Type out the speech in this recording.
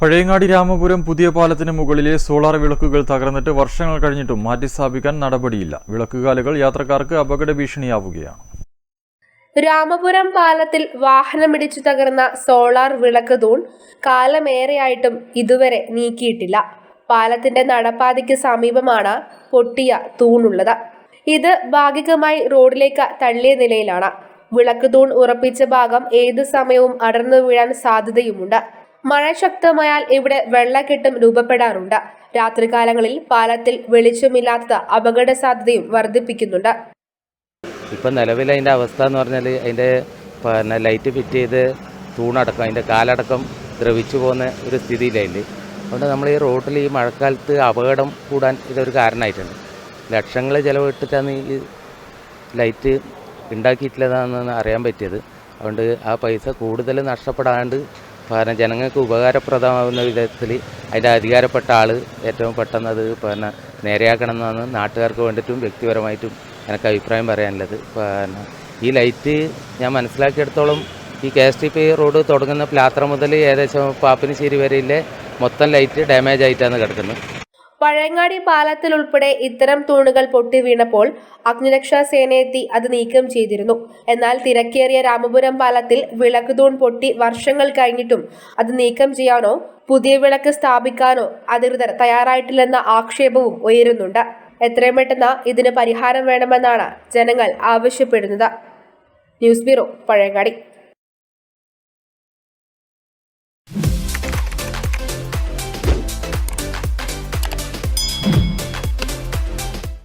പഴയങ്ങാടി രാമപുരം പുതിയ പാലത്തിന് മുകളിലെ സോളാർ വിളക്കുകൾ തകർന്നിട്ട് വർഷങ്ങൾ കഴിഞ്ഞിട്ടും മാറ്റിസ്ഥാപിക്കാൻ നടപടിയില്ല. വിളക്കുകാലുകൾ യാത്രക്കാർക്ക് അപകട ഭീഷണിയാവുകയാണ്. രാമപുരം പാലത്തിൽ വാഹനമിടിച്ചു തകർന്ന സോളാർ വിളക്ക് തൂൺ കാലമേറെയായിട്ടും ഇതുവരെ നീക്കിയിട്ടില്ല. പാലത്തിന്റെ നടപ്പാതയ്ക്ക് സമീപമാണ് പൊട്ടിയ തൂണുള്ളത്. ഇത് ഭാഗികമായി റോഡിലേക്ക് തള്ളിയ നിലയിലാണ്. വിളക്ക് തൂൺ ഉറപ്പിച്ച ഭാഗം ഏതു സമയവും അടർന്നു വീഴാൻ സാധ്യതയുമുണ്ട്. മഴ ശക്തമായാൽ ഇവിടെ വെള്ളക്കെട്ടും രൂപപ്പെടാറുണ്ട്. രാത്രികാലങ്ങളിൽ പാലത്തിൽ വെളിച്ചമില്ലാത്തത് അപകട സാധ്യതയും വർദ്ധിപ്പിക്കുന്നുണ്ട്. ഇപ്പം നിലവിൽ അതിന്റെ അവസ്ഥ എന്ന് പറഞ്ഞാൽ അതിന്റെ പിന്നെ ലൈറ്റ് ഫിറ്റ് ചെയ്ത് തൂണടക്കം അതിന്റെ കാലടക്കം ദ്രവിച്ചു പോകുന്ന ഒരു സ്ഥിതിയിലായില്ലേ? അതുകൊണ്ട് നമ്മൾ ഈ റോഡിൽ ഈ മഴക്കാലത്ത് അപകടം കൂടാൻ ഇതൊരു കാരണമായിട്ടുണ്ട്. ലക്ഷങ്ങൾ ചിലവിട്ടിട്ടാണ് ഈ ലൈറ്റ് ഉണ്ടാക്കിയിട്ടില്ലതാണെന്ന് അറിയാൻ പറ്റിയത്. അതുകൊണ്ട് ആ പൈസ കൂടുതൽ നഷ്ടപ്പെടാണ്ട് പിന്നെ ജനങ്ങൾക്ക് ഉപകാരപ്രദമാകുന്ന വിധത്തിൽ അതിന്റെ അധികാരപ്പെട്ട ആൾ ഏറ്റവും പെട്ടെന്ന് അത് പിന്നെ നേരെയാക്കണം എന്നാണ് നാട്ടുകാർക്ക് വേണ്ടിയിട്ടും വ്യക്തിപരമായിട്ടും എനിക്ക് അഭിപ്രായം പറയാനുള്ളത്. പിന്നെ ഈ ലൈറ്റ് ഞാൻ മനസ്സിലാക്കിയെടുത്തോളം ഈ K S T P road തുടങ്ങുന്ന പ്ലാത്ര മുതൽ ഏകദേശം പാപ്പിനിശ്ശേരി വരെയിലെ മൊത്തം ലൈറ്റ് ഡാമേജ് ആയിട്ടാണ് കിടക്കുന്നത്. പഴയങ്ങാടി പാലത്തിൽ ഉൾപ്പെടെ ഇത്തരം തൂണുകൾ പൊട്ടി വീണപ്പോൾ അഗ്നിരക്ഷാ സേനയെത്തി അത് നീക്കം ചെയ്തിരുന്നു. എന്നാൽ തിരക്കേറിയ രാമപുരം പാലത്തിൽ വിളക്ക് തൂൺ പൊട്ടി വർഷങ്ങൾ കഴിഞ്ഞിട്ടും അത് നീക്കം ചെയ്യാനോ പുതിയ വിളക്ക് സ്ഥാപിക്കാനോ അധികൃതർ തയ്യാറായിട്ടില്ലെന്ന ആക്ഷേപവും ഉയരുന്നുണ്ട്. എത്രയും പെട്ടെന്ന് ഇതിന് പരിഹാരം വേണമെന്നാണ് ജനങ്ങൾ ആവശ്യപ്പെടുന്നത്. News bureau Pazhayangadi.